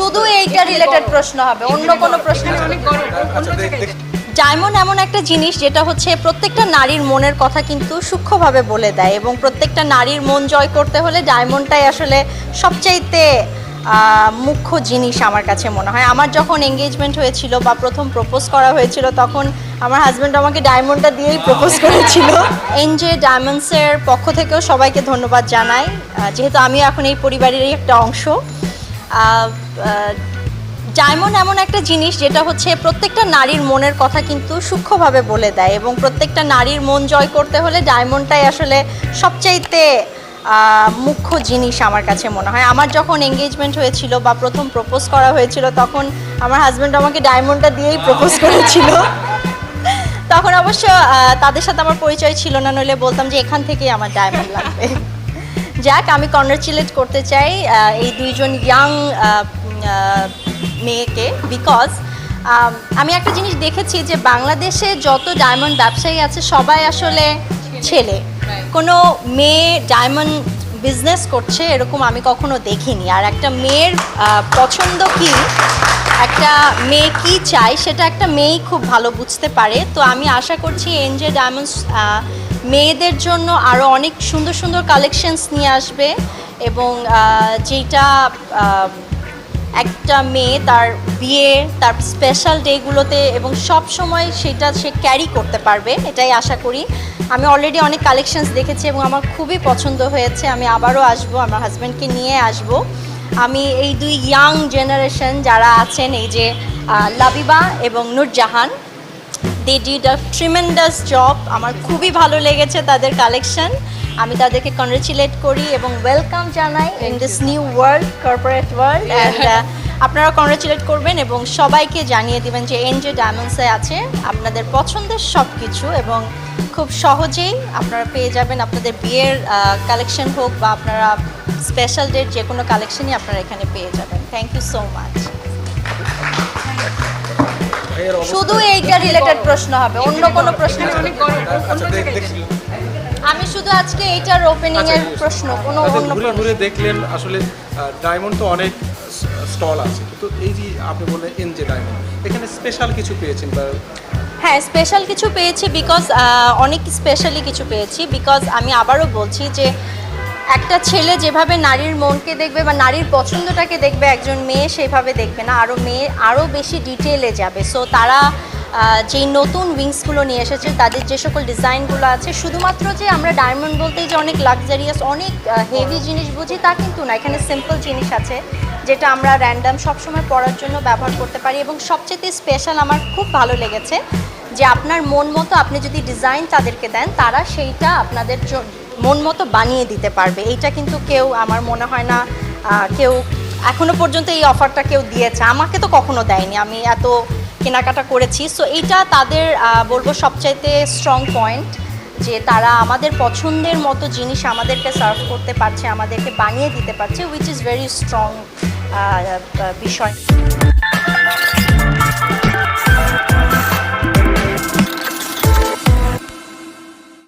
শুধু এইটা রিলেটেড প্রশ্ন হবে অন্য কোনো প্রশ্ন আচ্ছা ডায়মন্ড এমন একটা জিনিস যেটা হচ্ছে প্রত্যেকটা নারীর মনের কথা কিন্তু সূক্ষ্মভাবে বলে দেয় এবং প্রত্যেকটা নারীর মন জয় করতে হলে ডায়মন্ডটাই আসলে সবচাইতে মুখ্য জিনিস আমার কাছে মনে হয়। আমার যখন এঙ্গেজমেন্ট হয়েছিল বা প্রথম প্রপোজ করা হয়েছিল তখন আমার হাজব্যান্ড আমাকে ডায়মন্ডটা দিয়েই প্রপোজ করেছিল। এনজে ডায়মন্ডসের পক্ষ থেকেও সবাইকে ধন্যবাদ জানাই। যেহেতু আমি এখন এই পরিবারেরই একটা অংশ ডায়মন্ড এমন একটা জিনিস যেটা হচ্ছে প্রত্যেকটা নারীর মনের কথা কিন্তু সূক্ষ্মভাবে বলে দেয় এবং প্রত্যেকটা নারীর মন জয় করতে হলে ডায়মন্ডটাই আসলে সবচাইতে মুখ্য জিনিস আমার কাছে মনে হয়। আমার যখন এঙ্গেজমেন্ট হয়েছিল বা প্রথম প্রপোজ করা হয়েছিল তখন আমার হাজব্যান্ড আমাকে ডায়মন্ডটা দিয়েই প্রপোজ করেছিল। তখন অবশ্য তাদের সাথে আমার পরিচয় ছিল না নইলে বলতাম যে এখান থেকেই আমার ডায়মন্ড লাগবে। যাক আমি কংগ্রেচুলেট করতে চাই এই দুইজন ইয়াং মেয়েকে বিকজ আমি একটা জিনিস দেখেছি যে বাংলাদেশে যত ডায়মন্ড ব্যবসায়ী আছে সবাই আসলে ছেলে। কোনো মেয়ে ডায়মন্ড বিজনেস করছে এরকম আমি কখনো দেখিনি। আর একটা মেয়ের পছন্দ কি? একটা মেয়ে কি চায় সেটা একটা মেয়েই খুব ভালো বুঝতে পারে। তো আমি আশা করছি এনজে ডায়মন্ডস মেয়েদের জন্য আরও অনেক সুন্দর সুন্দর কালেকশনস নিয়ে আসবে এবং যেটা একটা মেয়ে তার বিয়ে, তার স্পেশাল ডেগুলোতে এবং সব সময় সেটা সে ক্যারি করতে পারবে, এটাই আশা করি। আমি অলরেডি অনেক কালেকশনস দেখেছি এবং আমার খুবই পছন্দ হয়েছে। আমি আবারও আসব, আমার হাজব্যান্ডকে নিয়ে আসব। আমি এই দুই ইয়াং জেনারেশন যারা আছেন, এই যে লাবিবা এবং Nurjahan they did a tremendous job আমার খুবই ভালো লেগেছে তাদের কালেকশন আমি তাদেরকে কংগ্রেচুলেট করি এবং ওয়েলকাম জানাই in this new world corporate world and আপনারা কংগ্রেচুলেট করবেন এবং সবাইকে জানিয়ে দিবেন যে এন যে ডায়মন্ডসে আছে আপনাদের পছন্দের সব কিছু এবং খুব সহজেই আপনারা পেয়ে যাবেন আপনাদের বিয়ের কালেকশন হোক বা আপনারা স্পেশাল ডেট যে কোনো কালেকশনই আপনারা এখানে পেয়ে যাবেন। থ্যাংক ইউ সো মাচ শুধু এইটা রিলেটেড প্রশ্ন হবে অন্য কোনো প্রশ্ন আচ্ছা আমি শুধু আজকে এইটার ওপেনিং এর প্রশ্ন কোনো আচ্ছা অন্য ঘুরে প্রশ্ন। ঘুরে দেখলেন আসলে ডায়মন্ড তো অনেক স্টল আছে। কিন্তু এই যে আপনি বললেন এন যে ডায়মন্ড এখানে স্পেশাল কিছু পেয়েছেন বা হ্যাঁ স্পেশাল কিছু পেয়েছি বিকজ অনেক স্পেশালি কিছু পেয়েছি বিকজ আমি আবারও বলছি যে একটা ছেলে যেভাবে নারীর মনকে দেখবে বা নারীর পছন্দটাকে দেখবে, একজন মেয়ে সেইভাবে দেখবে না। আরও মেয়ে আরও বেশি ডিটেলে যাবে। সো তারা যেই নতুন উইংসগুলো নিয়ে এসেছে, তাদের যে সকল ডিজাইনগুলো আছে, শুধুমাত্র যে আমরা ডায়মন্ড বলতেই যে অনেক লাক্সারিয়াস অনেক হেভি জিনিস বুঝি, তা কিন্তু না। এখানে সিম্পল জিনিস আছে, যেটা আমরা র্যান্ডাম সবসময় পরার জন্য ব্যবহার করতে পারি। এবং সবচেয়ে স্পেশাল আমার খুব ভালো লেগেছে যে আপনার মন মতো আপনি যদি ডিজাইন তাদেরকে দেন, তারা সেইটা আপনাদের মন মতো বানিয়ে দিতে পারবে। এইটা কিন্তু কেউ, আমার মনে হয় না কেউ এখনও পর্যন্ত এই অফারটা কেউ দিয়েছে। আমাকে তো কখনো দেয়নি। আমি এত কেনাকাটা করেছি। সো এইটা তাদের বলব সবচাইতে স্ট্রং পয়েন্ট যে তারা আমাদের পছন্দের মতো জিনিস আমাদেরকে সার্ভ করতে পারছে, আমাদেরকে বানিয়ে দিতে পারছে উইচ ইজ ভেরি স্ট্রং বিষয়।